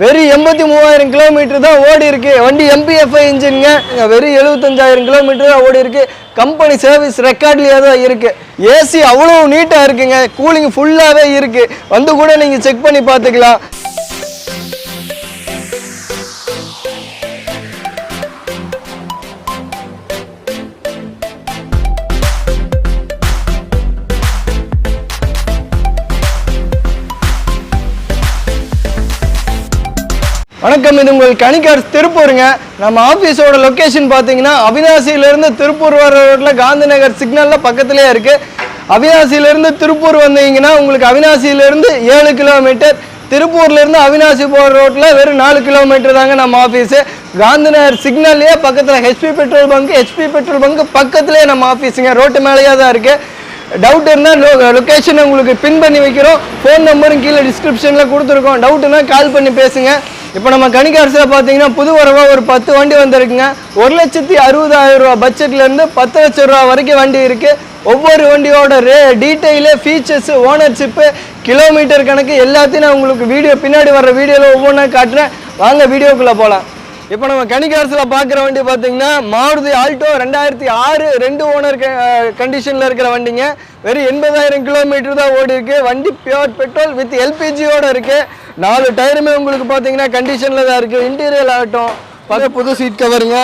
வெறும் எண்பத்தி மூவாயிரம் கிலோமீட்டர் தான் ஓடி இருக்கு. வண்டி எம்பிஎஃப்ஐ இன்ஜின்ங்க வெறும் எழுபத்தஞ்சாயிரம் கிலோமீட்டர் தான் ஓடி இருக்கு. கம்பெனி சர்வீஸ் ரெக்கார்ட்லேயே தான் இருக்குது ஏசி அவ்வளோ நீட்டாக இருக்குங்க. கூலிங் ஃபுல்லாகவே இருக்குது வந்து கூட நீங்கள் செக் பண்ணி பார்த்துக்கலாம். வணக்கம் இது உங்கள் கணிக்கார் திருப்பூருங்க. நம்ம ஆஃபீஸோட லொக்கேஷன் பார்த்தீங்கன்னா அவினாசியிலேருந்து திருப்பூர் வர ரோட்டில் காந்தி நகர் சிக்னலில் பக்கத்துலேயே இருக்குது அவினாசியிலேருந்து திருப்பூர் வந்தீங்கன்னா உங்களுக்கு அவினாசியிலேருந்து ஏழு கிலோமீட்டர் திருப்பூர்லேருந்து அவினாசி போகிற ரோட்டில் வெறும் நாலு கிலோமீட்டர் தாங்க நம்ம ஆஃபீஸு காந்தி நகர் சிக்னல்லையே பக்கத்தில் HP petrol bunk HP petrol bunk பக்கத்துலேயே நம்ம ஆஃபீஸுங்க ரோட்டு மேலேயே தான் இருக்குது டவுட் இருந்தால் லொ லொக்கேஷன் உங்களுக்கு பின் பண்ணி வைக்கிறோம். ஃபோன் நம்பரும் கீழே டிஸ்கிரிப்ஷனில் கொடுத்துருக்கோம். டவுட்டுன்னா கால் பண்ணி பேசுங்கள் இப்போ நம்ம கணிகாரசில் பார்த்தீங்கன்னா புது வரவா ஒரு பத்து வண்டி வந்திருக்குங்க. ஒரு லட்சத்தி அறுபதாயிரம் ரூபா பட்ஜெட்லேருந்து பத்து லட்சம் ரூபா வரைக்கும் வண்டி இருக்குது ஒவ்வொரு வண்டியோட ரே டீட்டெயிலு ஃபீச்சர்ஸு ஓனர்ஷிப்பு கிலோமீட்டர் கணக்கு எல்லாத்தையும் நான் உங்களுக்கு வீடியோ பின்னாடி வர்ற வீடியோவில் ஒவ்வொன்றா காட்டுறேன். வாங்க வீடியோக்குள்ளே போகலாம் இப்போ நம்ம கணிகாரசில் பார்க்குற வண்டி பார்த்தீங்கன்னா மாருதி ஆல்டோ ரெண்டாயிரத்தி ஆறு ரெண்டு ஓனர் கண்டிஷனில் இருக்கிற வண்டிங்க. வெறும் எண்பதாயிரம் கிலோமீட்டர் தான் ஓடி இருக்கு வண்டி பியூர் பெட்ரோல் வித் எல்பிஜியோடு இருக்குது நாலு டயருமே உங்களுக்கு பார்த்தீங்கன்னா கண்டிஷனில் தான் இருக்குது இன்டீரியர் ஆகட்டும் பல புது சீட் கவருங்க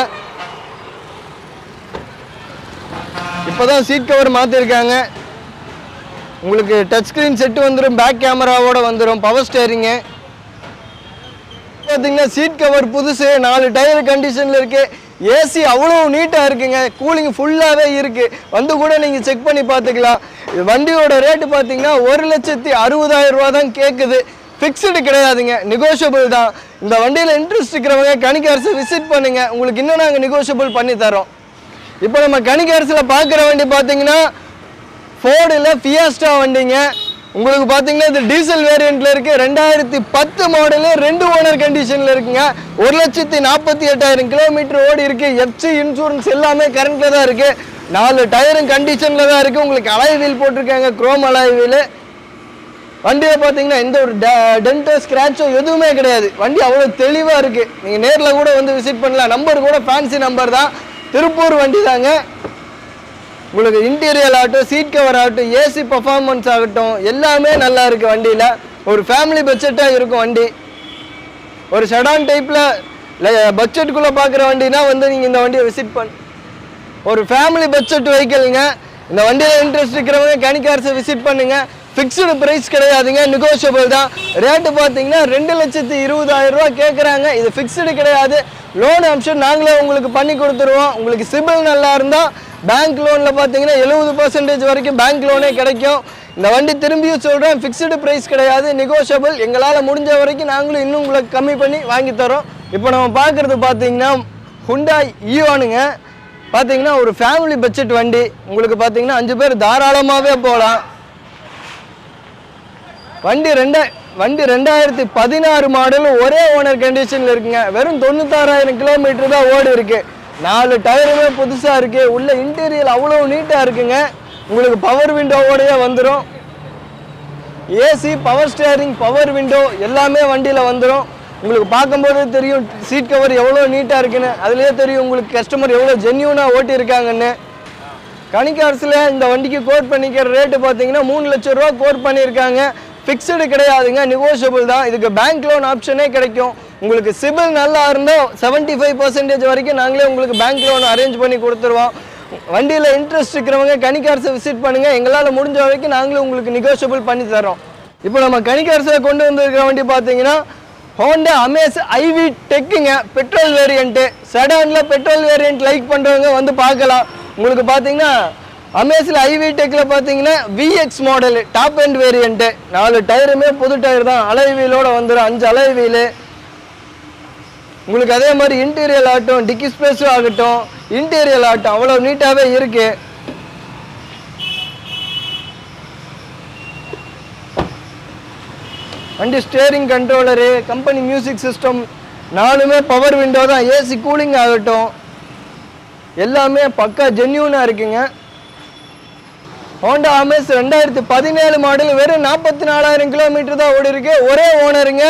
இப்போ தான் சீட் கவர் மாற்றிருக்காங்க உங்களுக்கு டச் ஸ்க்ரீன் செட்டு வந்துடும் பேக் கேமராவோட வந்துடும் பவர் ஸ்டேரிங்கு பார்த்தீங்கன்னா சீட் கவர் புதுசு நாலு டயர் கண்டிஷனில் இருக்குது ஏசி அவ்வளோ நீட்டாக இருக்குங்க. கூலிங் ஃபுல்லாகவே இருக்குது வந்து கூட நீங்கள் செக் பண்ணி பார்த்துக்கலாம். இது வண்டியோட ரேட்டு பார்த்தீங்கன்னா ஒரு லட்சத்தி அறுபதாயிரம் ரூபா தான் கேட்குது ஃபிக்ஸ்டு கிடையாதுங்க. நெகோஷியபிள் தான். இந்த வண்டியில் இன்ட்ரெஸ்ட் இருக்கிறவங்க கணிக்க அரசு விசிட் பண்ணுங்கள் உங்களுக்கு இன்னும் நாங்கள் நெகோஷியபிள் பண்ணி தரோம் இப்போ நம்ம கணிக்க அரசில் பார்க்குற வண்டி பார்த்தீங்கன்னா ஃபோர்டில் ஃபியாஸ்டா வண்டிங்க. உங்களுக்கு பார்த்தீங்கன்னா இது டீசல் வேரியண்ட்ல இருக்கு. ரெண்டாயிரத்தி பத்து மாடலு ரெண்டு ஓனர் கண்டிஷன்ல இருக்குங்க. ஒரு லட்சத்தி நாற்பத்தி எட்டாயிரம் கிலோமீட்டர் ஓடி இருக்கு. எஃப்சி இன்சூரன்ஸ் எல்லாமே கரண்ட்ல தான் இருக்கு. நாலு டயரும் கண்டிஷன்ல தான் இருக்கு. உங்களுக்கு அலாய் வீல் போட்டிருக்காங்க. குரோம் அலாய் வீல் வண்டியை பார்த்தீங்கன்னா எந்த ஒரு டென்ட்டோ ஸ்க்ராச்சோ எதுவுமே கிடையாது. வண்டி அவ்வளோ தெளிவாக இருக்குது நீங்கள் நேரில் கூட வந்து விசிட் பண்ணலாம். நம்பர் கூட ஃபேன்சி நம்பர் தான். திருப்பூர் வண்டி தாங்க. உங்களுக்கு இன்டீரியர் ஆகட்டும் சீட் கவர் ஆகட்டும் ஏசி பர்ஃபார்மன்ஸ் ஆகட்டும் எல்லாமே நல்லா இருக்குது வண்டியில். ஒரு ஃபேமிலி பட்ஜெட்டாக இருக்கும் வண்டி. ஒரு ஷடான் டைப்பில் பட்ஜெட்டுக்குள்ளே பார்க்குற வண்டினா வந்து நீங்கள் இந்த வண்டியை விசிட் பண் ஒரு ஃபேமிலி பட்ஜெட் வெஹிக்கிள்ங்க இந்த வண்டியில் இன்ட்ரெஸ்ட் இருக்கிறவங்க கணிக்காரஸை விசிட் பண்ணுங்கள் ஃபிக்ஸ்டு ப்ரைஸ் கிடையாதுங்க. நெகோஷியபிள் தான். ரேட்டு பார்த்தீங்கன்னா ரெண்டு லட்சத்து இருபதாயிரம் ரூபா கேட்குறாங்க. இது ஃபிக்ஸ்டு கிடையாது. லோன் ஆப்ஷன் நாங்களே உங்களுக்கு பண்ணி கொடுத்துருவோம். உங்களுக்கு சிபில் நல்லா இருந்தால் பேங்க் லோனில் பார்த்தீங்கன்னா எழுபது பர்சன்டேஜ் வரைக்கும் பேங்க் லோனே கிடைக்கும். இந்த வண்டி திரும்பியும் சொல்கிறேன் ஃபிக்ஸ்டு ப்ரைஸ் கிடையாது நெகோஷியபிள் எங்களால் முடிஞ்ச வரைக்கும் நாங்களும் இன்னும் உங்களுக்கு கம்மி பண்ணி வாங்கி தரோம். இப்போ நம்ம பார்க்குறது பார்த்தீங்கன்னா ஹுண்டாய் ஈவானுங்க பார்த்தீங்கன்னா ஒரு ஃபேமிலி பட்ஜெட் வண்டி. உங்களுக்கு பார்த்தீங்கன்னா அஞ்சு பேர் தாராளமாகவே போகலாம். வண்டி ரெண்டா வண்டி ரெண்டாயிரத்தி பதினாறு மாடல் ஒரே ஓனர் கண்டிஷனில் இருக்குங்க. வெறும் தொண்ணூத்தாறாயிரம் கிலோமீட்டர் தான் ஓடி இருக்கு. நாலு டயருமே புதுசாக இருக்கு. உள்ள இன்டீரியர் அவ்வளோ நீட்டாக இருக்குங்க. உங்களுக்கு பவர் விண்டோவோடையே வந்துடும் AC power steering power window எல்லாமே வண்டியில் வந்துடும் உங்களுக்கு பார்க்கும்போதே தெரியும் சீட் கவர் எவ்வளோ நீட்டாக இருக்குன்னு. அதுலேயே தெரியும் உங்களுக்கு கஸ்டமர் எவ்வளோ ஜென்யூனாக ஓட்டியிருக்காங்கன்னு. கணிக்காரசில் இந்த வண்டிக்கு கோட் பண்ணிக்கிற ரேட்டு பார்த்தீங்கன்னா மூணு லட்சம் ரூபா கோட் பண்ணியிருக்காங்க. ஃபிக்ஸ்டு கிடையாதுங்க. நெகோஷியபிள் தான். இதுக்கு பேங்க் லோன் ஆப்ஷனே கிடைக்கும். உங்களுக்கு சிபில் நல்லா இருந்தால் செவன்ட்டி ஃபைவ் பர்சன்டேஜ் வரைக்கும் நாங்களே உங்களுக்கு பேங்க் லோன் அரேஞ்ச் பண்ணி கொடுத்துருவோம். வண்டியில் இன்ட்ரெஸ்ட் இருக்கிறவங்க கணிக்காரசை விசிட் பண்ணுங்கள் எங்களால் முடிஞ்ச வரைக்கும் நாங்களும் உங்களுக்கு நெகோஷியபிள் பண்ணி தரோம் இப்போ நம்ம கணிக்காரசில் கொண்டு வந்திருக்கிற வண்டி பார்த்தீங்கன்னா ஹோண்டா அமேஸ் ஐவி டெக்குங்க பெட்ரோல் வேரியண்ட்டு செடானில் பெட்ரோல் வேரியண்ட் லைக் பண்ணுறவங்க வந்து பார்க்கலாம். உங்களுக்கு பார்த்தீங்கன்னா அமேஸில் ஐவி டெக்கில் பார்த்தீங்கன்னா VX model top end variant நாலு டயருமே புது டயர் தான். அலைவீலோடு வந்துடும் அஞ்சு அலைவீல் உங்களுக்கு அதே மாதிரி இன்டீரியல் ஆகட்டும் டிக்கி ஸ்பேஸும் ஆகட்டும் இன்டீரியல் ஆகட்டும் அவ்வளோ நீட்டாகவே இருக்கு. வண்டி steering controller company music system நாலுமே பவர் விண்டோ தான் ஏசி கூலிங் ஆகட்டும். எல்லாமே பக்கா ஜென்யூனாக இருக்குங்க. ஹோண்டா அமேஸ் ரெண்டாயிரத்தி பதினேழு மாடல் வெறும் நாற்பத்தி நாலாயிரம் கிலோமீட்டர் தான் ஓடி இருக்கு ஒரே ஓனருங்க.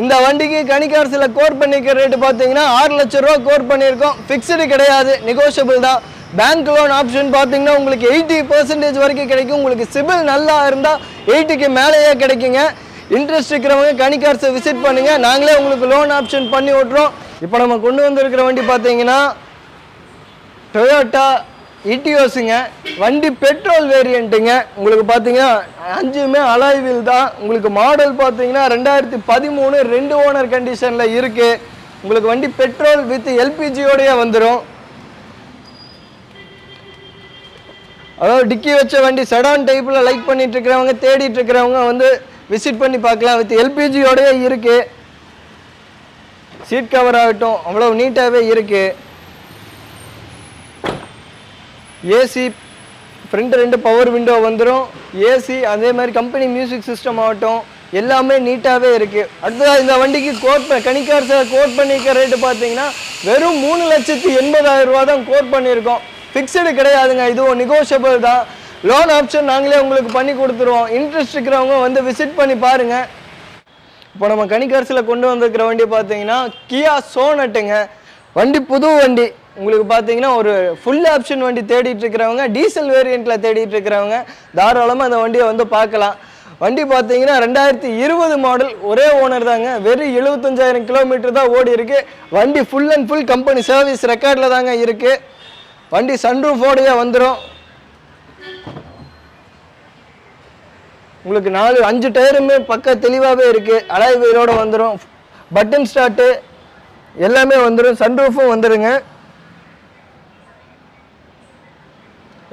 இந்த வண்டிக்கு கணிக்காரசில் கோர் பண்ணிக்கிற ரேட்டு பார்த்தீங்கன்னா ஆறு லட்ச ரூபா கோர் பண்ணியிருக்கோம். ஃபிக்ஸ்டு கிடையாது. நெகோஷியபிள் தான். பேங்க் லோன் ஆப்ஷன் பார்த்தீங்கன்னா உங்களுக்கு எயிட்டி பர்சன்டேஜ் வரைக்கும் கிடைக்கும். உங்களுக்கு சிபில் நல்லா இருந்தால் எயிட்டிக்கு மேலேயே கிடைக்குங்க. இன்ட்ரெஸ்ட் இருக்கிறவங்க கணிக்கார்ஸை விசிட் பண்ணுங்க. நாங்களே உங்களுக்கு லோன் ஆப்ஷன் பண்ணி விட்றோம் இப்போ நம்ம கொண்டு வந்திருக்கிற வண்டி பார்த்தீங்கன்னா டொயோட்டா இட்டியோஸுங்க வண்டி பெட்ரோல் வேரியண்ட்டுங்க. உங்களுக்கு பார்த்தீங்கன்னா அஞ்சுமே அலாய் வீல் தான். உங்களுக்கு மாடல் பார்த்தீங்கன்னா ரெண்டாயிரத்தி பதிமூணு ரெண்டு ஓனர் கண்டிஷனில் இருக்குது உங்களுக்கு வண்டி பெட்ரோல் வித் எல்பிஜியோடையே வந்துடும் அதாவது டிக்கி வச்ச வண்டி செடான் டைப்பில் லைக் பண்ணிட்டு இருக்கிறவங்க தேடிட்டு இருக்கிறவங்க வந்து விசிட் பண்ணி பார்க்கலாம். வித் எல்பிஜியோடையே இருக்குது சீட் கவர் ஆகட்டும் அவ்வளோ நீட்டாகவே இருக்குது ஏசி ஃப்ரண்ட் ரெண்டு பவர் விண்டோ வந்துடும் ஏசி அதே மாதிரி கம்பெனி மியூசிக் சிஸ்டம் ஆகட்டும் எல்லாமே நீட்டாகவே இருக்குது அடுத்ததாக இந்த வண்டிக்கு கோட் கணிக்கார் சார் கோட் பண்ணியிருக்க ரேட்டு பார்த்தீங்கன்னா வெறும் மூணு லட்சத்தி எண்பதாயிரம் ரூபா தான் கோட் பண்ணியிருக்கோம் ஃபிக்ஸடு கிடையாதுங்க இதுவும் நெகோஷியபிள் தான். லோன் ஆப்ஷன் நாங்களே உங்களுக்கு பண்ணி கொடுத்துருவோம். இன்ட்ரெஸ்ட் இருக்கிறவங்க வந்து விசிட் பண்ணி பாருங்கள் இப்போ நம்ம கணிக்கரசில் கொண்டு வந்திருக்கிற வண்டி பார்த்தீங்கன்னா கியா சோனட்டுங்க வண்டி புது வண்டி. உங்களுக்கு பார்த்தீங்கன்னா ஒரு ஃபுல் ஆப்ஷன் வண்டி தேடிட்டு இருக்கிறவங்க டீசல் வேரியண்ட்டில் தேடிட்டு இருக்கிறவங்க தாராளமாக அந்த வண்டியை வந்து பார்க்கலாம். வண்டி பார்த்தீங்கன்னா ரெண்டாயிரத்தி இருபது மாடல் ஒரே ஓனர் தாங்க. வெறும் எழுபத்தஞ்சாயிரம் கிலோமீட்டர் தான் ஓடி இருக்கு. வண்டி full and full company service ரெக்கார்டில் தாங்க இருக்கு. வண்டி சன்ரூஃபோடையே வந்துடும் உங்களுக்கு நாலு அஞ்சு டயருமே பக்க தெளிவாகவே இருக்குது அலாய் வீலோட வந்துடும் பட்டன் ஸ்டார்ட்டு எல்லாமே வந்துடும் சன்ரூஃபும் வந்துடுங்க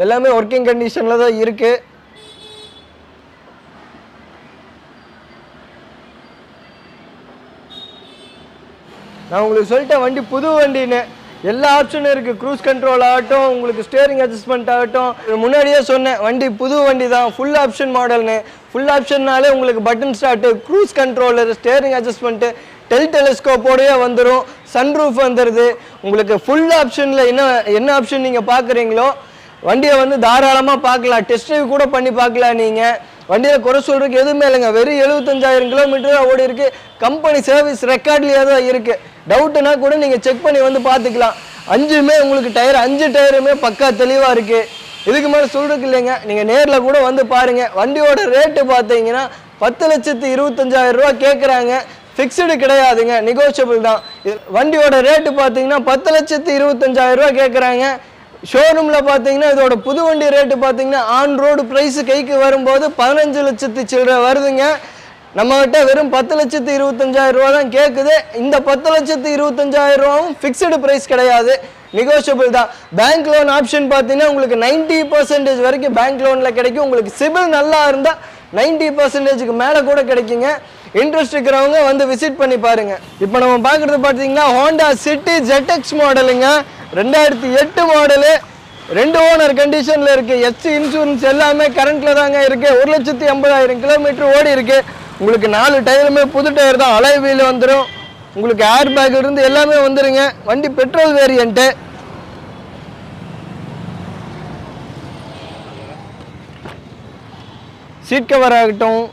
எல்லாமே ஒர்க்கிங் கண்டிஷனில் தான் இருக்குது நான் உங்களுக்கு சொல்லிட்டேன் வண்டி புது வண்டின்னு. எல்லா ஆப்ஷனும் இருக்குது க்ரூஸ் கண்ட்ரோல் ஆகட்டும் உங்களுக்கு ஸ்டேரிங் அட்ஜஸ்ட்மெண்ட் ஆகட்டும். முன்னாடியே சொன்னேன் வண்டி புது வண்டி தான். ஃபுல் ஆப்ஷன் மாடல்னு ஃபுல் ஆப்ஷன்னாலே உங்களுக்கு button start cruise controller steering adjustment del டெலிஸ்கோப்போடயே வந்துடும் சன்ரூஃப் வந்துடுது உங்களுக்கு ஃபுல் ஆப்ஷனில் என்ன என்ன ஆப்ஷன் நீங்கள் பார்க்குறீங்களோ வண்டியை வந்து தாராளமாக பார்க்கலாம். டெஸ்ட் ட்ரைவ் கூட பண்ணி பார்க்கலாம் நீங்கள் வண்டியில் குறை சொல்கிறதுக்கு எதுவுமே இல்லைங்க. வெறும் எழுபத்தஞ்சாயிரம் கிலோமீட்டர் ஓடி இருக்குது கம்பெனி சர்வீஸ் ரெக்கார்ட்லேயே தான் இருக்குது டவுட்டுனா கூட நீங்கள் செக் பண்ணி வந்து பார்த்துக்கலாம். அஞ்சுமே உங்களுக்கு டயர் அஞ்சு டயருமே பக்கா தெளிவாக இருக்குது இதுக்கு மேலே சொல்கிறதுக்கு இல்லைங்க. நீங்கள் நேரில் கூட வந்து பாருங்கள் வண்டியோட ரேட்டு பார்த்தீங்கன்னா பத்து லட்சத்து இருபத்தஞ்சாயிரம் ரூபா கேட்குறாங்க ஃபிக்ஸ்டு கிடையாதுங்க. நெகோஷியபிள் தான். வண்டியோட ரேட்டு பார்த்தீங்கன்னா பத்து லட்சத்து இருபத்தஞ்சாயிரம் ரூபா கேட்குறாங்க ஷோரூமில் பார்த்தீங்கன்னா இதோட புது வண்டி ரேட்டு பார்த்தீங்கன்னா ஆன் ரோடு ப்ரைஸு கைக்கு வரும்போது பதினஞ்சு லட்சத்து சில்லற வருதுங்க. நம்மகிட்ட வெறும் பத்து லட்சத்து இருபத்தஞ்சாயிரம் ரூபா தான் கேட்குது இந்த பத்து லட்சத்து இருபத்தஞ்சாயிரம் ரூபாவும் ஃபிக்ஸ்டு ப்ரைஸ் கிடையாது. நெகோஷியபிள் தான். பேங்க் லோன் ஆப்ஷன் பார்த்தீங்கன்னா உங்களுக்கு நைன்ட்டி பர்சன்டேஜ் வரைக்கும் பேங்க் லோனில் கிடைக்கும். உங்களுக்கு சிபில் நல்லா இருந்தால் நைன்ட்டி பர்சன்டேஜுக்கு மேலே கூட கிடைக்குங்க. இன்ட்ரெஸ்ட் இருக்கிறவங்க வந்து விசிட் பண்ணி பாருங்க. இப்போ நம்ம பார்க்குறது பார்த்தீங்கன்னா ஹோண்டா சிட்டி ஜெட்எக்ஸ் மாடலுங்க ரெண்டாயிரத்தி எட்டு மாடலு ரெண்டு ஓனர் கண்டிஷனில் இருக்குது எஸ்சி இன்சூரன்ஸ் எல்லாமே கரண்ட்டில் தாங்க இருக்குது ஒரு லட்சத்தி எண்பதாயிரம் கிலோமீட்டர் ஓடி இருக்குது உங்களுக்கு நாலு டயருமே புது டயர் தான். அலை வீல் வந்துடும் உங்களுக்கு ஏர் பேக் இருந்து எல்லாமே வந்துருங்க. வண்டி பெட்ரோல் வேரியண்ட்டு சீட் கவர் ஆகட்டும்.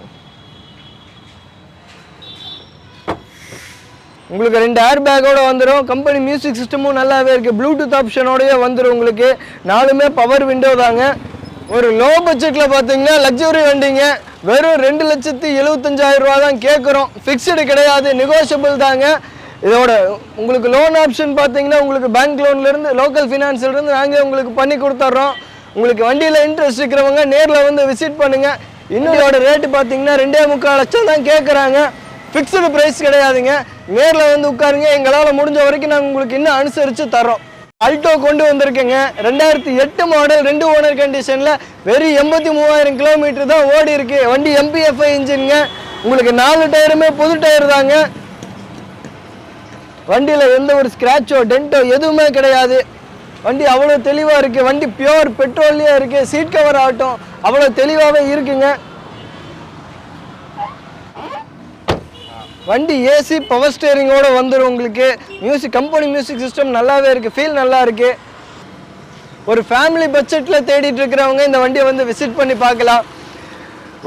உங்களுக்கு ரெண்டு ஏர் பேக்கோட வந்துடும் கம்பெனி மியூசிக் சிஸ்டமும் நல்லாவே இருக்குது ப்ளூடூத் ஆப்ஷனோடய வந்துடும் உங்களுக்கு. நாலுமே பவர் விண்டோ தாங்க. ஒரு லோ பட்ஜெட்டில் பார்த்தீங்கன்னா லக்ஸுரி வண்டிங்க. வெறும் ரெண்டு லட்சத்தி எழுபத்தஞ்சாயிரம் ரூபா தான் கேட்குறோம் ஃபிக்ஸ்டு கிடையாது. நெகோஷியபிள் தாங்க. இதோட உங்களுக்கு லோன் ஆப்ஷன் பார்த்தீங்கன்னா உங்களுக்கு பேங்க் லோன்லேருந்து லோக்கல் ஃபினான்ஸ்லேருந்து நாங்கள் உங்களுக்கு பண்ணி கொடுத்துட்றோம் உங்களுக்கு வண்டியில் இன்ட்ரெஸ்ட் இருக்கிறவங்க நேரில் வந்து விசிட் பண்ணுங்கள் இன்னும் இதோட ரேட்டு பார்த்தீங்கன்னா ரெண்டே முக்கால் லட்சம் தான் கேட்குறாங்க ஃபிக்ஸ்டு ப்ரைஸ் கிடையாதுங்க. நேரில் வந்து உட்காருங்க. எங்களால் முடிஞ்ச வரைக்கும் நாங்கள் உங்களுக்கு இன்னும் அனுசரித்து தரோம் அல்டோ கொண்டு வந்திருக்கேங்க. ரெண்டாயிரத்தி எட்டு மாடல் ரெண்டு ஓனர் கண்டிஷனில் வெறும் எண்பத்தி மூவாயிரம் கிலோமீட்டர் தான் ஓடி இருக்கு. வண்டி எம்பிஎஃப்ஐ இன்ஜினுங்க உங்களுக்கு நாலு டயருமே புது டயர் தாங்க. வண்டியில் எந்த ஒரு ஸ்க்ராட்சோ டென்ட்டோ எதுவுமே கிடையாது. வண்டி அவ்வளோ தெளிவாக இருக்குது வண்டி பியோர் பெட்ரோல்லையே இருக்குது சீட் கவர் ஆகட்டும். அவ்வளோ தெளிவாகவே இருக்குங்க. வண்டி ஏசி பவர் ஸ்டேரிங்கோடு வந்துடும் உங்களுக்கு. மியூசிக் கம்பெனி மியூசிக் சிஸ்டம் நல்லாவே இருக்குது ஃபீல் நல்லா இருக்குது ஒரு ஃபேமிலி பட்ஜெட்டில் தேடிட்டு இருக்கிறவங்க இந்த வண்டியை வந்து விசிட் பண்ணி பார்க்கலாம்.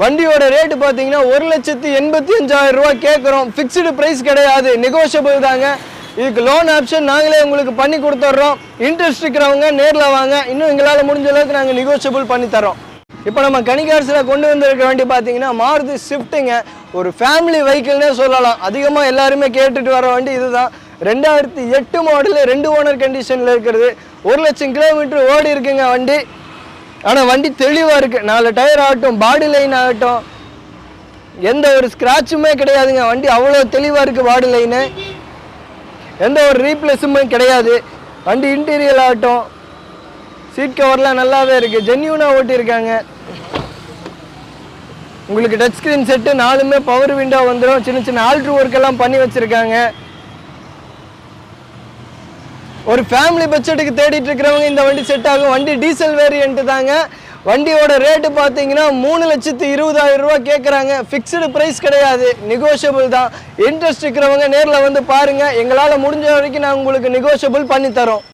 வண்டியோட ரேட்டு பார்த்தீங்கன்னா ஒரு லட்சத்தி எண்பத்தி அஞ்சாயிரம் ரூபா கேட்குறோம். ஃபிக்ஸ்டு ப்ரைஸ் கிடையாது. நெகோஷியபிள் தாங்க. இதுக்கு லோன் ஆப்ஷன் நாங்களே உங்களுக்கு பண்ணி கொடுத்துட்றோம். இன்ட்ரெஸ்ட் இருக்கிறவங்க நேரில் வாங்க. இன்னும் எங்களால் முடிஞ்ச அளவுக்கு நாங்கள் நெகோஷியபிள் பண்ணி தரோம் இப்போ நம்ம கணிகாரசில் கொண்டு வந்திருக்க வண்டி பார்த்தீங்கன்னா மாருதி ஸ்விஃப்ட்டுங்க ஒரு ஃபேமிலி வெஹிக்கிள்னே சொல்லலாம். அதிகமாக எல்லாருமே கேட்டுட்டு வர வண்டி இதுதான். ரெண்டாயிரத்தி எட்டு மாடலு ரெண்டு ஓனர் கண்டிஷனில் இருக்கிறது. ஒரு லட்சம் கிலோமீட்டர் ஓடி இருக்குங்க வண்டி. ஆனால் வண்டி தெளிவாக இருக்குது நாலு டயர் ஆகட்டும் பாடி லைன் ஆகட்டும். எந்த ஒரு ஸ்க்ராட்சுமே கிடையாதுங்க. வண்டி அவ்வளோ தெளிவாக இருக்குது பாடி லைனு எந்த ஒரு ரீப்ளேஸுமே கிடையாது. வண்டி இன்டீரியல் ஆகட்டும். சீட் கவர்லாம் நல்லாவே இருக்குது ஜென்யூனாக ஓட்டியிருக்காங்க. உங்களுக்கு டச் ஸ்க்ரீன் செட்டு நாலுமே பவர் விண்டோ வந்துடும் சின்ன சின்ன ஆல்ட்ரு ஒர்க் எல்லாம் பண்ணி வச்சுருக்காங்க. ஒரு ஃபேமிலி பட்ஜெட்டுக்கு தேடிட்டு இருக்கிறவங்க இந்த வண்டி செட் ஆகும். வண்டி டீசல் வேரியன்ட் தாங்க. வண்டியோட ரேட்டு பார்த்தீங்கன்னா மூணு லட்சத்து இருபதாயிரம் ரூபா கேட்குறாங்க ஃபிக்ஸ்டு ப்ரைஸ் கிடையாது. நெகோஷியபிள் தான். இன்ட்ரெஸ்ட் இருக்கிறவங்க நேரில் வந்து பாருங்கள் எங்களால் முடிஞ்ச வரைக்கும் நான் உங்களுக்கு நெகோஷியபிள் பண்ணித்தரோம்